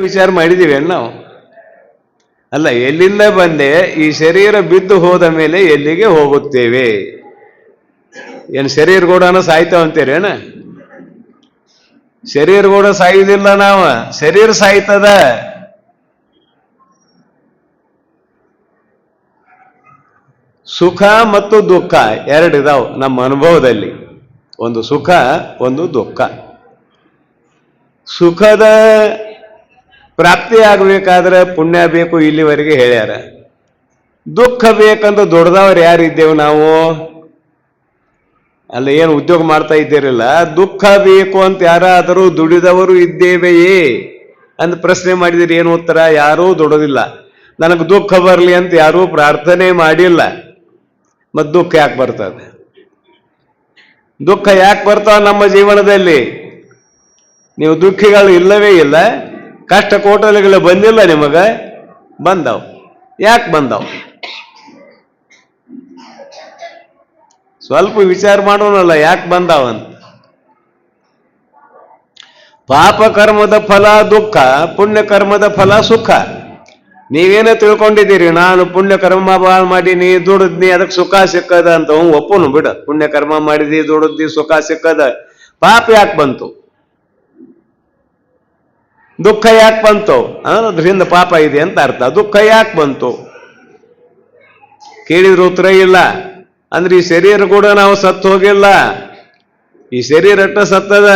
ವಿಚಾರ ಮಾಡಿದೀವಿ ನಾವು? ಅಲ್ಲ, ಎಲ್ಲಿಂದ ಬಂದೆ, ಈ ಶರೀರ ಬಿದ್ದು ಹೋದ ಮೇಲೆ ಎಲ್ಲಿಗೆ ಹೋಗುತ್ತೇವೆ? ಏನು ಶರೀರ ಕೂಡ ಸಾಯ್ತಾವ ಅಂತೀರೇನ ಶರೀರ ಕೂಡ ಸಾಯುವುದಿಲ್ಲ ನಾವ. ಶರೀರ ಸಾಯ್ತದ? ಸುಖ ಮತ್ತು ದುಃಖ ಎರಡಿದಾವ್ ನಮ್ಮ ಅನುಭವದಲ್ಲಿ. ಒಂದು ಸುಖ, ಒಂದು ದುಃಖ. ಸುಖದ ಪ್ರಾಪ್ತಿ ಆಗ್ಬೇಕಾದ್ರೆ ಪುಣ್ಯ ಬೇಕು ಇಲ್ಲಿವರೆಗೆ ಹೇಳ್ಯಾರ. ದುಃಖ ಬೇಕಂತ ದೊಡ್ಡದವ್ರು ಯಾರಿದ್ದೇವೆ ನಾವು? ಅಲ್ಲ, ಏನು ಉದ್ಯೋಗ ಮಾಡ್ತಾ ಇದ್ದೀರಲ್ಲ? ದುಃಖ ಬೇಕು ಅಂತ ಯಾರಾದರೂ ದುಡಿದವರು ಇದ್ದೇವೆಯೇ? ಅಂತ ಪ್ರಶ್ನೆ ಮಾಡಿದಿರಿ ಏನು ಉತ್ತರ? ಯಾರೂ ದುಡೋದಿಲ್ಲ. ನನಗೆ ದುಃಖ ಬರಲಿ ಅಂತ ಯಾರೂ ಪ್ರಾರ್ಥನೆ ಮಾಡಿಲ್ಲ. ಮತ್ತು ದುಃಖ ಯಾಕೆ ಬರ್ತದೆ? ದುಃಖ ಯಾಕೆ ಬರ್ತಾವ ನಮ್ಮ ಜೀವನದಲ್ಲಿ? ನೀವು ದುಃಖಿಗಳು ಇಲ್ಲವೇ ಇಲ್ಲ. ಕಷ್ಟ ಕೋಟಲೆಗಳು ಬಂದಿಲ್ಲ ನಿಮಗ? ಬಂದವು. ಯಾಕೆ ಬಂದವು? ಸ್ವಲ್ಪ ವಿಚಾರ ಮಾಡೋಣಲ್ಲ ಯಾಕೆ ಬಂದಾವಂತ ಪಾಪ ಕರ್ಮದ ಫಲ ದುಃಖ, ಪುಣ್ಯ ಕರ್ಮದ ಫಲ ಸುಖ. ನೀವೇನೋ ತಿಳ್ಕೊಂಡಿದ್ದೀರಿ? ನಾನು ಪುಣ್ಯ ಕರ್ಮ ಬಾ- ಮಾಡೀನಿ ದುಡಿದ್ನಿ ಅದಕ್ಕೆ ಸುಖ ಸಿಕ್ಕದ ಅಂತ. ಒಪ್ಪನು ಬಿಡ. ಪುಣ್ಯ ಕರ್ಮ ಮಾಡಿದಿ ದುಡಿದ್ದಿ ಸುಖ ಸಿಕ್ಕದ. ಪಾಪ ಯಾಕೆ ಬಂತು? ದುಃಖ ಯಾಕೆ ಬಂತು? ಅಂದ್ರೆ ಅದರಿಂದ ಪಾಪ ಇದೆ ಅಂತ ಅರ್ಥ. ದುಃಖ ಯಾಕೆ ಬಂತು? ಕೇಳಿದ್ರೆ ಉತ್ತರ ಇಲ್ಲ. ಅಂದ್ರೆ ಈ ಶರೀರ ಕೂಡ ನಾವು ಸತ್ತು ಹೋಗಿಲ್ಲ. ಈ ಶರೀರ ಅಟ್ಟ ಸತ್ತದ?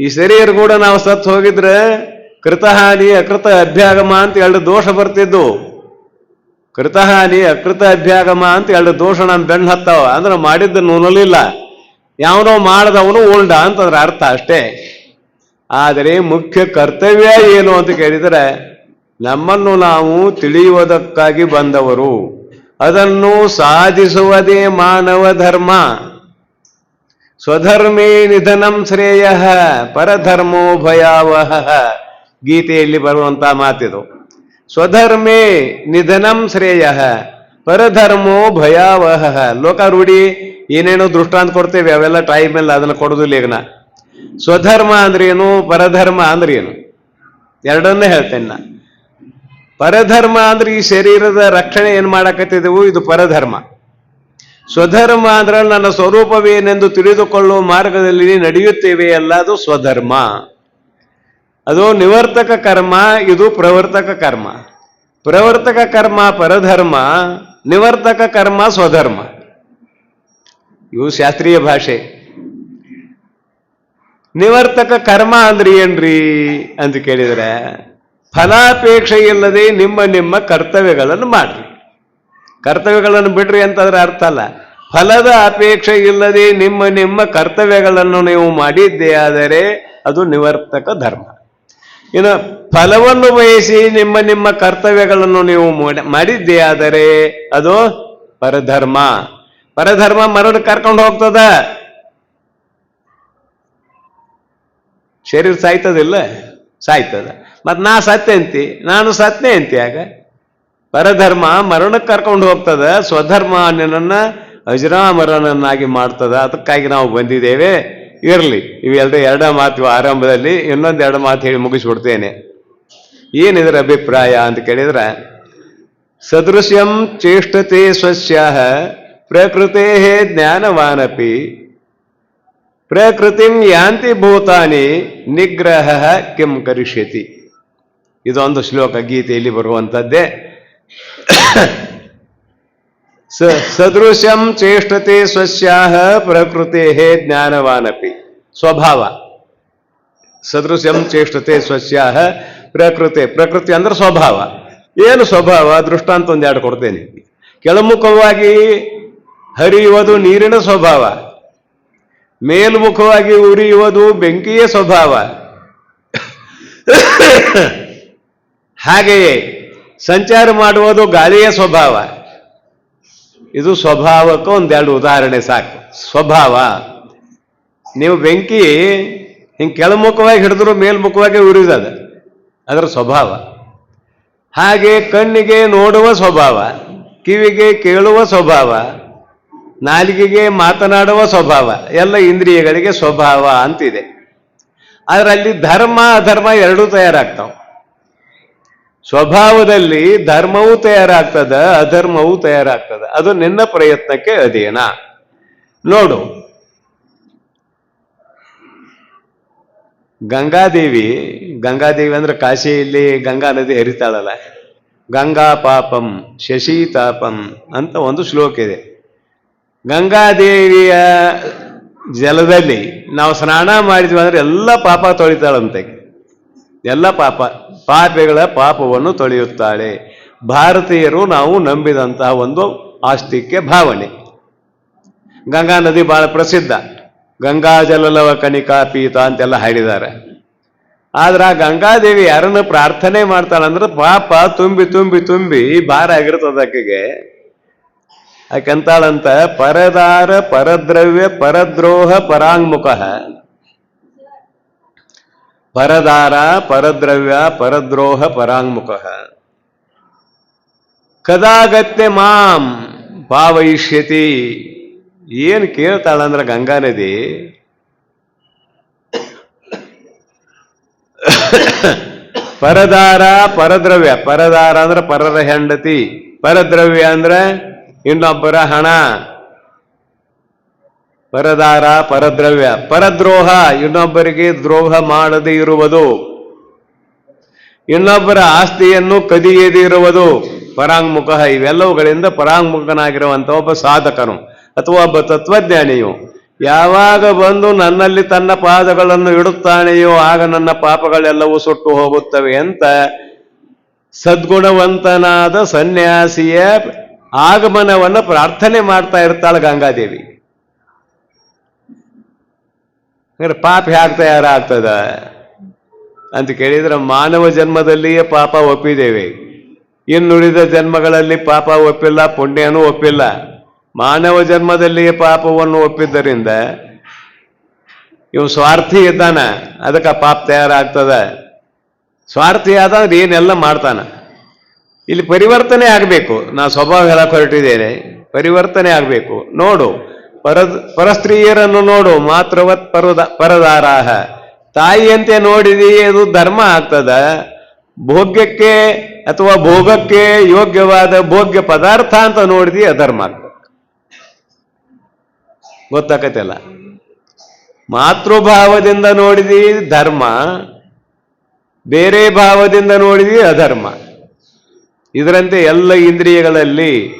ಈ ಶರೀರ ಕೂಡ ನಾವು ಸತ್ತು ಹೋಗಿದ್ರೆ ಕೃತಹಾನಿ, ಅಕೃತ ಅಭ್ಯಾಗಮ ಅಂತ ಎರಡು ದೋಷ ಬರ್ತಿದ್ದು ಕೃತಹಾನಿ, ಅಕೃತ ಅಭ್ಯಾಗಮ ಅಂತ ಎರಡು ದೋಷ ನಮ್ಮ ಬೆನ್ನು ಹತ್ತಾವ. ಅಂದ್ರೆ ಮಾಡಿದ್ದ ನೂನಲಿಲ್ಲ ಯಾವನೋ ಮಾಡದವನು ಉಲ್ಡ ಅಂತಂದ್ರೆ ಅರ್ಥ ಅಷ್ಟೇ. ಆದರೆ ಮುಖ್ಯ ಕರ್ತವ್ಯ ಏನು ಅಂತ ಕೇಳಿದರೆ ನಮ್ಮನ್ನು ನಾವು ತಿಳಿಯುವುದಕ್ಕಾಗಿ ಬಂದವರು. ಅದನ್ನು ಸಾಧಿಸುವುದೇ ಮಾನವ ಧರ್ಮ. ಸ್ವಧರ್ಮೇ ನಿಧನಂ ಶ್ರೇಯ ಪರಧರ್ಮೋ ಭಯಾವಹ. ಗೀತೆಯಲ್ಲಿ ಬರುವಂತ ಮಾತಿದು. ಸ್ವಧರ್ಮೇ ನಿಧನಂ ಶ್ರೇಯ ಪರಧರ್ಮೋ ಭಯಾವಹ. ಲೋಕ ರೂಢಿ ಏನೇನೋ ದೃಷ್ಟಾಂತ ಕೊಡ್ತೇವೆ, ಅವೆಲ್ಲ ಟೈಮ್ ಎಲ್ಲ ಅದನ್ನ ಕೊಡೋದಿಲ್ಲ ಈಗ ಸ್ವಧರ್ಮ ಅಂದ್ರೇನು ಪರಧರ್ಮ ಅಂದ್ರೇನು ಎರಡನ್ನೇ ಹೇಳ್ತೇನೆ ನಾ. ಪರಧರ್ಮ ಅಂದ್ರೆ ಈ ಶರೀರದ ರಕ್ಷಣೆ ಏನ್ ಮಾಡಕತ್ತಿದೆವು? ಇದು ಪರಧರ್ಮ. ಸ್ವಧರ್ಮ ಅಂದ್ರೆ ನನ್ನ ಸ್ವರೂಪವೇನೆಂದು ತಿಳಿದುಕೊಳ್ಳುವ ಮಾರ್ಗದಲ್ಲಿ ನಡೆಯುತ್ತೇವೆ ಅಲ್ಲ ಅದು ಸ್ವಧರ್ಮ. ಅದು ನಿವರ್ತಕ ಕರ್ಮ, ಇದು ಪ್ರವರ್ತಕ ಕರ್ಮ. ಪ್ರವರ್ತಕ ಕರ್ಮ, ಪರಧರ್ಮ, ನಿವರ್ತಕ ಕರ್ಮ, ಸ್ವಧರ್ಮ. ಇವು ಶಾಸ್ತ್ರೀಯ ಭಾಷೆ. ನಿವರ್ತಕ ಕರ್ಮ ಅಂದ್ರೆ ಏನ್ರಿ ಅಂತ ಕೇಳಿದ್ರೆ, ಫಲಾಪೇಕ್ಷೆ ಇಲ್ಲದೆ ನಿಮ್ಮ ನಿಮ್ಮ ಕರ್ತವ್ಯಗಳನ್ನು ಮಾಡ್ರಿ. ಕರ್ತವ್ಯಗಳನ್ನು ಬಿಡ್ರಿ ಅಂತಂದ್ರೆ ಅರ್ಥ ಅಲ್ಲ. ಫಲದ ಅಪೇಕ್ಷೆ ಇಲ್ಲದೆ ನಿಮ್ಮ ನಿಮ್ಮ ಕರ್ತವ್ಯಗಳನ್ನು ನೀವು ಮಾಡಿದ್ದೇ ಆದರೆ ಅದು ನಿವರ್ತಕ ಧರ್ಮ. ಇನ್ನು ಫಲವನ್ನು ಬಯಸಿ ನಿಮ್ಮ ನಿಮ್ಮ ಕರ್ತವ್ಯಗಳನ್ನು ನೀವು ಮಾಡ- ಮಾಡಿದ್ದೇ ಆದರೆ ಅದು ಪರಧರ್ಮ. ಪರಧರ್ಮ ಮರಣ ಕರ್ಕೊಂಡು ಹೋಗ್ತದ. ಶರೀರ ಸಾಯ್ತದಿಲ್ಲ ಸಾಯ್ತದ. ಮತ್ತೆ ನಾ ಸತ್ಯ ಅಂತಿ? ನಾನು ಸತ್ಯ ಅಂತಿ ಆಗ? ಪರಧರ್ಮ ಮರಣಕ್ಕೆ ಕರ್ಕೊಂಡು ಹೋಗ್ತದ, ಸ್ವಧರ್ಮ ನಿನ್ನನ್ನ ಅಜರಾಮರನನ್ನಾಗಿ ಮಾಡ್ತದ, ಅದಕ್ಕಾಗಿ ನಾವು ಬಂದಿದ್ದೇವೆ. ಇರಲಿ ಇವೆಲ್ಲ ಎರಡ ಮಾತು ಆರಂಭದಲ್ಲಿ ಇನ್ನೊಂದು ಎರಡು ಮಾತು ಹೇಳಿ ಮುಗಿಸ್ಬಿಡ್ತೇನೆ. ಏನಿದ್ರ ಅಭಿಪ್ರಾಯ ಅಂತ ಕೇಳಿದ್ರೆ? ಸದೃಶ್ಯಂ ಚೇಷ್ಟತೆ ಸ್ವಸ್ಯ ಪ್ರಕೃತೆ ಜ್ಞಾನವಾನಪಿ ಪ್ರಕೃತಿಂ ಯಾಂತಿ ಭೂತಾನಿ ನಿಗ್ರಹ ಕಿಂ ಕರಿಷ್ಯತಿ. ಇದೊಂದು ಶ್ಲೋಕ ಗೀತೆಯಲ್ಲಿ ಬರುವಂಥದ್ದೇ. ಸ ಸದೃಶಂ ಚೇಷ್ಟತೆ ಸ್ವಸ್ಯಾಹ ಪ್ರಕೃತೆ ಜ್ಞಾನವಾನಪಿ. ಸ್ವಭಾವ. ಸದೃಶಂ ಚೇಷ್ಟತೆ ಸ್ವಸ್ಯಾಹ ಪ್ರಕೃತಿ. ಪ್ರಕೃತಿ ಅಂದ್ರೆ ಸ್ವಭಾವ. ಏನು ಸ್ವಭಾವ? ದೃಷ್ಟಾಂತ ಒಂದೆರಡು ಕೊಡ್ತೇನೆ. ಕೆಳಮುಖವಾಗಿ ಹರಿಯುವುದು ನೀರಿನ ಸ್ವಭಾವ. ಮೇಲ್ಮುಖವಾಗಿ ಉರಿಯುವುದು ಬೆಂಕಿಯ ಸ್ವಭಾವ. ಹಾಗೆಯೇ ಸಂಚಾರ ಮಾಡುವುದು ಗಾಳಿಯ ಸ್ವಭಾವ. ಇದು ಸ್ವಭಾವಕ್ಕೆ ಒಂದೆರಡು ಉದಾಹರಣೆ ಸಾಕು. ಸ್ವಭಾವ. ನೀವು ಬೆಂಕಿ ಹಿಂಗೆ ಕೆಳಮುಖವಾಗಿ ಹಿಡಿದ್ರು ಮೇಲ್ಮುಖವಾಗಿ ಉರಿದದ. ಅದರ ಸ್ವಭಾವ. ಹಾಗೆ ಕಣ್ಣಿಗೆ ನೋಡುವ ಸ್ವಭಾವ, ಕಿವಿಗೆ ಕೇಳುವ ಸ್ವಭಾವ ನಾಲಿಗೆಗೆ ಮಾತನಾಡುವ ಸ್ವಭಾವ, ಎಲ್ಲ ಇಂದ್ರಿಯಗಳಿಗೆ ಸ್ವಭಾವ ಅಂತಿದೆ. ಅದರಲ್ಲಿ ಧರ್ಮ, ಅಧರ್ಮ ಎರಡೂ ತಯಾರಾಗ್ತಾವ. ಸ್ವಭಾವದಲ್ಲಿ ಧರ್ಮವೂ ತಯಾರಾಗ್ತದ, ಅಧರ್ಮವೂ ತಯಾರಾಗ್ತದ. ಅದು ನಿನ್ನ ಪ್ರಯತ್ನಕ್ಕೆ ಅಧೀನ. ನೋಡು. ಗಂಗಾದೇವಿ ಗಂಗಾದೇವಿ ಅಂದ್ರೆ ಕಾಶಿಯಲ್ಲಿ ಗಂಗಾ ನದಿ ಹರಿತಾಳಲ್ಲ. ಗಂಗಾ ಪಾಪಂ ಶಶಿ ತಾಪಂ ಅಂತ ಒಂದು ಶ್ಲೋಕ ಇದೆ. ಗಂಗಾದೇವಿಯ ಜಲದಲ್ಲಿ ನಾವು ಸ್ನಾನ ಮಾಡಿದ್ವಿ ಅಂದ್ರೆ ಎಲ್ಲ ಪಾಪ ತೊಳಿತಾಳಂತೆ. ಎಲ್ಲ ಪಾಪ, ಪಾಪಗಳ ಪಾಪವನ್ನು ತೊಳೆಯುತ್ತಾಳೆ. ಭಾರತೀಯರು ನಾವು ನಂಬಿದಂತಹ ಒಂದು ಆಸ್ತಿಕ್ಯ ಭಾವನೆ. ಗಂಗಾ ನದಿ ಬಹಳ ಪ್ರಸಿದ್ಧ. ಗಂಗಾ ಜಲಲವ ಕಣಿಕಾ ಪೀತ ಅಂತೆಲ್ಲ ಹಾಡಿದ್ದಾರೆ. ಆದ್ರೆ ಆ ಗಂಗಾದೇವಿ ಯಾರನ್ನು ಪ್ರಾರ್ಥನೆ ಮಾಡ್ತಾಳಂದ್ರೆ ಪಾಪ ತುಂಬಿ ತುಂಬಿ ತುಂಬಿ ಭಾರ ಆಗಿರ್ತದ ಆಕೆಂತಾಳಂತ ಪರದಾರ, ಪರದ್ರವ್ಯ, ಪರದ್ರೋಹ, ಪರಾಂಗ್ಮುಖ ಪರದಾರ, ಪರದ್ರವ್ಯ, ಪರದ್ರೋಹ, ಪರಾಂಗ್ಮುಖ ಕದಾಗತ್ಯ ಮಾಂ ಭಾವಯಿಷ್ಯತಿ ಏನು ಕೇಳ್ತಾಳಂದ್ರ ಗಂಗಾ ನದಿ ಪರದಾರ, ಪರದ್ರವ್ಯ ಪರದಾರ ಅಂದ್ರೆ ಪರರ ಹೆಂಡತಿ. ಪರದ್ರವ್ಯ ಅಂದ್ರೆ ಇನ್ನೊಬ್ಬರ ಹಣ. ಪರದಾರ, ಪರದ್ರವ್ಯ. ಪರದ್ರೋಹ, ಇನ್ನೊಬ್ಬರಿಗೆ ದ್ರೋಹ ಮಾಡದೆ ಇರುವುದು. ಇನ್ನೊಬ್ಬರ ಆಸ್ತಿಯನ್ನು ಕದಿಯದೇ ಇರುವುದು. ಪರಾಂಗ್ಮುಖ, ಇವೆಲ್ಲವುಗಳಿಂದ ಪರಾಂಗ್ಮುಖನಾಗಿರುವಂಥ ಒಬ್ಬ ಸಾಧಕನು ಅಥವಾ ಒಬ್ಬ ತತ್ವಜ್ಞಾನಿಯು ಯಾವಾಗ ಬಂದು ನನ್ನಲ್ಲಿ ತನ್ನ ಪಾದಗಳನ್ನು ಇಡುತ್ತಾನೆಯೋ ಆಗ ನನ್ನ ಪಾಪಗಳೆಲ್ಲವೂ ಸುಟ್ಟು ಹೋಗುತ್ತವೆ ಅಂತ ಸದ್ಗುಣವಂತನಾದ ಸನ್ಯಾಸಿಯ ಆಗಮನವನ್ನು ಪ್ರಾರ್ಥನೆ ಮಾಡ್ತಾ ಇರ್ತಾಳೆ ಗಂಗಾದೇವಿ. ಅಂದ್ರೆ ಪಾಪ ಹ್ಯಾಕ್ ತಯಾರಾಗ್ತದ? ಅಂತ ಕೇಳಿದ್ರೆ ಮಾನವ ಜನ್ಮದಲ್ಲಿಯೇ ಪಾಪ ಒಪ್ಪಿದ್ದೇವೆ. ಇನ್ನುಳಿದ ಜನ್ಮಗಳಲ್ಲಿ ಪಾಪ ಒಪ್ಪಿಲ್ಲ, ಪುಣ್ಯನೂ ಒಪ್ಪಿಲ್ಲ. ಮಾನವ ಜನ್ಮದಲ್ಲಿಯೇ ಪಾಪವನ್ನು ಒಪ್ಪಿದ್ದರಿಂದ ಇವು ಸ್ವಾರ್ಥಿ ಇದ್ದಾನ. ಅದಕ್ಕೆ ಪಾಪ ತಯಾರಾಗ್ತದ. ಸ್ವಾರ್ಥಿ ಆದ್ರೆ ಏನೆಲ್ಲ ಮಾಡ್ತಾನ? ಇಲ್ಲಿ ಪರಿವರ್ತನೆ ಆಗಬೇಕು. ನಾ ಸ್ವಭಾವ ಹೇಳಕ್ ಹೊರಟಿದ್ದೇನೆ. ಪರಿವರ್ತನೆ ಆಗಬೇಕು. ನೋಡು, ಪರ, ಪರಸ್ತ್ರೀಯರನ್ನು ನೋಡು. ಮಾತ್ರವತ್ ಪರದ, ಪರದಾರಾಹ. ತಾಯಿಯಂತೆ ನೋಡಿದಿ ಅದು ಧರ್ಮ ಆಗ್ತದ. ಭೋಗ್ಯಕ್ಕೆ ಅಥವಾ ಭೋಗಕ್ಕೆ ಯೋಗ್ಯವಾದ ಭೋಗ್ಯ ಪದಾರ್ಥ ಅಂತ ನೋಡಿದಿ ಅಧರ್ಮ ಆಗ್ತದೆ. ಗೊತ್ತಾಗತ್ತಲ್ಲ ಮಾತೃಭಾವದಿಂದ ನೋಡಿದಿ ಧರ್ಮ, ಬೇರೆ ಭಾವದಿಂದ ನೋಡಿದಿ ಅಧರ್ಮ. ಇದರಂತೆ ಎಲ್ಲ ಇಂದ್ರಿಯಗಳಲ್ಲಿ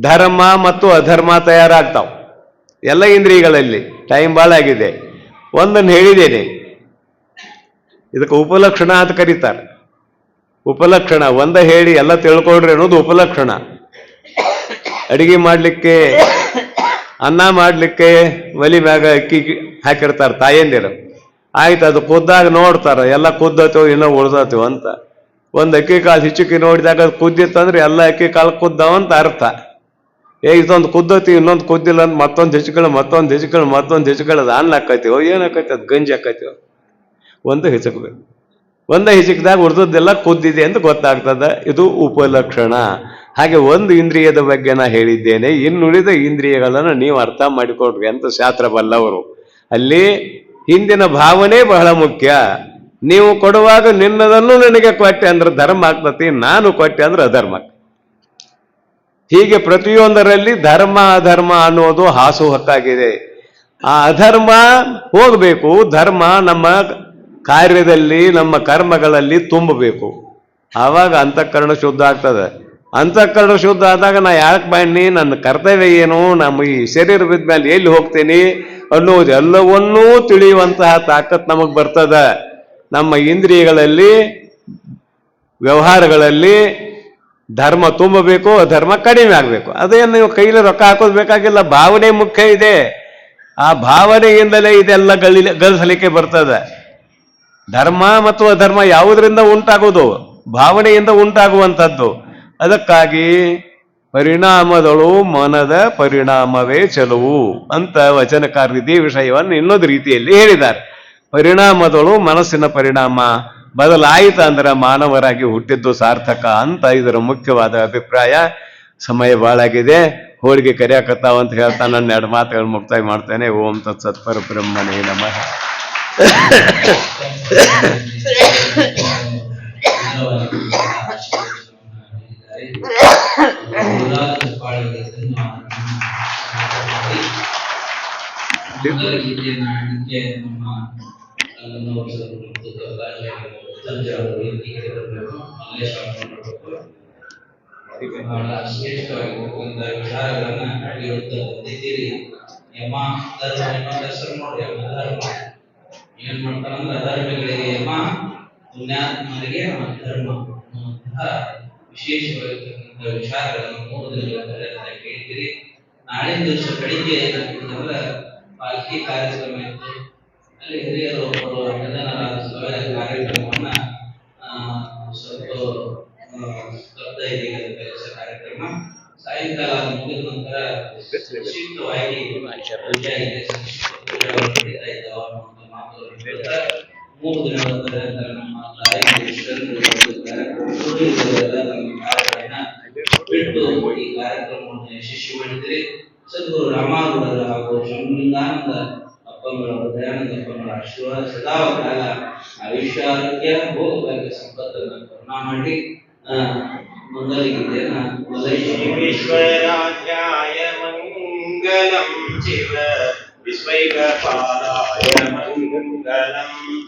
ಧರ್ಮ ಮತ್ತು ಅಧರ್ಮ ತಯಾರಾಗ್ತಾವ. ಎಲ್ಲ ಇಂದ್ರಿಯಗಳಲ್ಲಿ. ಟೈಮ್ ಭಾಳ ಆಗಿದೆ. ಒಂದನ್ನು ಹೇಳಿದ್ದೇನೆ. ಇದಕ್ಕೆ ಉಪಲಕ್ಷಣ ಅಂತ ಕರೀತಾರೆ. ಉಪಲಕ್ಷಣ, ಒಂದ ಹೇಳಿ ಎಲ್ಲ ತಿಳ್ಕೊಳ್ರಿ ಅನ್ನೋದು ಉಪಲಕ್ಷಣ. ಅಡಿಗೆ ಮಾಡಲಿಕ್ಕೆ, ಅನ್ನ ಮಾಡಲಿಕ್ಕೆ ಒಲಿ ಮ್ಯಾಗ ಅಕ್ಕಿ ಹಾಕಿರ್ತಾರೆ ತಾಯಂದಿರು. ಆಯ್ತು, ಅದು ಕುದ್ದಾಗ ನೋಡ್ತಾರ, ಎಲ್ಲ ಕುದ್ದತೋ, ಇನ್ನೂ ಉಳ್ದತೋ ಅಂತ. ಒಂದು ಅಕ್ಕಿ ಕಾಲು ನೋಡಿದಾಗ ಅದು ಕುದ್ದಿತ್ತಂದ್ರೆ ಎಲ್ಲ ಅಕ್ಕಿ ಕಾಲು ಕುದ್ದಾವ ಅಂತ ಅರ್ಥ. ಏ, ಇದೊಂದು ಕುದ್ದತಿ, ಇನ್ನೊಂದು ಕುದ್ದಿಲ್ಲ ಅಂತ ಮತ್ತೊಂದು ಹೆಚ್ಚುಗಳು ಮತ್ತೊಂದು ಹೆಚ್ಚುಗಳು ಮತ್ತೊಂದು ಹೆಚ್ಚುಗಳು ಅದು ಅನ್ನ ಹಾಕೈತಿವೋ ಏನು ಹಾಕೈತಿ ಅದು ಗಂಜಿ ಹಾಕೈತಿವೋ ಒಂದು ಹೆಚ್ಚಕ್ಬೇಕು ಒಂದು ಹಿಚಕ್ದಾಗ ಉಳಿದದ್ದೆಲ್ಲ ಕುದ್ದಿದೆ ಅಂತ ಗೊತ್ತಾಗ್ತದ. ಇದು ಉಪಲಕ್ಷಣ. ಹಾಗೆ ಒಂದು ಇಂದ್ರಿಯದ ಬಗ್ಗೆ ನಾ ಹೇಳಿದ್ದೇನೆ. ಇನ್ನುಳಿದ ಇಂದ್ರಿಯಗಳನ್ನು ನೀವು ಅರ್ಥ ಮಾಡಿಕೊಡ್ರಿ ಅಂತ ಶಾಸ್ತ್ರ ಬಲ್ಲವರು ಅಲ್ಲಿ ಹಿಂದಿನ ಭಾವನೆ ಬಹಳ ಮುಖ್ಯ. ನೀವು ಕೊಡುವಾಗ ನಿನ್ನದನ್ನು ನನಗೆ ಕೊಟ್ಟೆ ಅಂದ್ರೆ ಧರ್ಮ ಆಗ್ತತಿ, ನಾನು ಕೊಟ್ಟೆ ಅಂದ್ರೆ ಅಧರ್ಮ ಹೀಗೆ ಪ್ರತಿಯೊಂದರಲ್ಲಿ ಧರ್ಮ, ಅಧರ್ಮ ಅನ್ನೋದು ಹಾಸು ಹಕ್ಕಾಗಿದೆ ಆ ಅಧರ್ಮ ಹೋಗಬೇಕು, ಧರ್ಮ ನಮ್ಮ ಕಾರ್ಯದಲ್ಲಿ, ನಮ್ಮ ಕರ್ಮಗಳಲ್ಲಿ ತುಂಬಬೇಕು. ಆವಾಗ ಅಂತಃಕರಣ ಶುದ್ಧ ಆಗ್ತದೆ. ಅಂತಃಕರಣ ಶುದ್ಧ ಆದಾಗ ನಾ ಯಾಕೆ ಬನ್ನಿ ನನ್ನ ಕರ್ತವ್ಯ ಏನು? ನಮ್ಮ ಈ ಶರೀರ ಬಿದ್ದ ಮೇಲೆ ಎಲ್ಲಿ ಹೋಗ್ತೀನಿ? ಅನ್ನೋದು ಎಲ್ಲವನ್ನೂ ತಿಳಿಯುವಂತಹ ತಾಕತ್ ನಮಗೆ ಬರ್ತದ. ನಮ್ಮ ಇಂದ್ರಿಯಗಳಲ್ಲಿ, ವ್ಯವಹಾರಗಳಲ್ಲಿ ಧರ್ಮ ತುಂಬಬೇಕು, ಅಧರ್ಮ ಕಡಿಮೆ ಆಗಬೇಕು. ಅದೇನು ನೀವು ಕೈಲಿ ರೊಕ್ಕ ಹಾಕೋದು ಬೇಕಾಗಿಲ್ಲ, ಭಾವನೆ ಮುಖ್ಯ ಇದೆ. ಆ ಭಾವನೆಯಿಂದಲೇ ಇದೆಲ್ಲ ಗಳಿ, ಗಳಿಸಲಿಕ್ಕೆ ಬರ್ತದೆ. ಧರ್ಮ ಮತ್ತು ಅಧರ್ಮ ಯಾವುದರಿಂದ ಉಂಟಾಗುವುದು? ಭಾವನೆಯಿಂದ ಉಂಟಾಗುವಂಥದ್ದು. ಅದಕ್ಕಾಗಿ ಪರಿಣಾಮದಳು ಮನದ ಪರಿಣಾಮವೇ ಚಲುವು ಅಂತ ವಚನಕಾರರು ಇದೇ ವಿಷಯವನ್ನು ಇನ್ನೊಂದು ರೀತಿಯಲ್ಲಿ ಹೇಳಿದ್ದಾರೆ. ಪರಿಣಾಮದಳು ಮನಸ್ಸಿನ ಪರಿಣಾಮ ಬದಲಾಯಿತ ಅಂದ್ರೆ ಮಾನವರಾಗಿ ಹುಟ್ಟಿದ್ದು ಸಾರ್ಥಕ ಅಂತ ಇದರ ಮುಖ್ಯವಾದ ಅಭಿಪ್ರಾಯ. ಸಮಯ ಬಾಳಾಗಿದೆ. ಹೋಳಿಗೆ ಕರೆಯಕತ್ತಾವ ಅಂತ ಹೇಳ್ತಾ ನನ್ನ ಎರಡು ಮಾತುಗಳು ಮುಕ್ತಾಯ ಮಾಡ್ತೇನೆ. ಓಂ ತತ್ಸತ್ ಬ್ರಹ್ಮನೇ ನಮಃ. ನಮ್ಮ ವಿಚಾರಗಳನ್ನ ಹೆಸರು ನೋಡಿ ಏನ್ ಮಾಡ್ತಾನಂದ್ರೆ ಅಧರ್ಮಿಗಳಿಗೆ ಯಮ ಪುಣ್ಯಾತ್ಮರಿಗೆ ನಮ್ಮ ಧರ್ಮ ಅನ್ನುವಂತಹ ವಿಶೇಷವಾಗಿರ್ತಕ್ಕಂಥ ವಿಚಾರಗಳನ್ನು ಮೂರು ದಿನಗಳ ಕಾಲ ಕೇಳಿದ್ದೀರಿ ದಿವಸ ಬೆಳಿಗ್ಗೆ ಏನಾಗ್ತದಂದ್ರೆ ಪಾಲ್ಕಿ ಕಾರ್ಯಕ್ರಮ ಇತ್ತು. ಅಲ್ಲಿ ಹಿರಿಯರು ಒಬ್ಬರು ಕಾರ್ಯಕ್ರಮವನ್ನ ಸ್ವಲ್ಪ ಕಾರ್ಯಕ್ರಮ. ಸಾಯಂಕಾಲ ಮುಗಿದ ನಂತರ ಸಂಕ್ಷಿಪ್ತವಾಗಿ ಮೂರು ದಿನಗಳ ನಮ್ಮ ಬಿಟ್ಟು ಈ ಕಾರ್ಯಕ್ರಮವನ್ನು ಯಶಸ್ವಿ ಮಾಡಿದ್ರಿ. ಸದ್ಗುರು ರಾಮಾನುಡರ ಹಾಗೂ ಶಂಭುಲಿಂಗಾನಂದ ಅಪ್ಪಂಗಳ ದಯಾನಂದಪ್ಪಂಗಳ ಆಶೀರ್ವಾದ ಸದಾ ಕಾಲ ಆಯುಷ್ಯಾರೋಗ್ಯ ಭೋಗವಾಗಿ ಸಂಪತ್ತನ್ನು ಕರುಣಾ ಮಾಡಿ ಮೊದಲಿಗಿದ್ದೇನ ವಿಶ್ವರಾಜ್ಯಾಯ ಮಂಗಲಂ ಶಿವ ವಿಶ್ವೈಕ ಪಾದಾಯ ಮಂಗಲಂ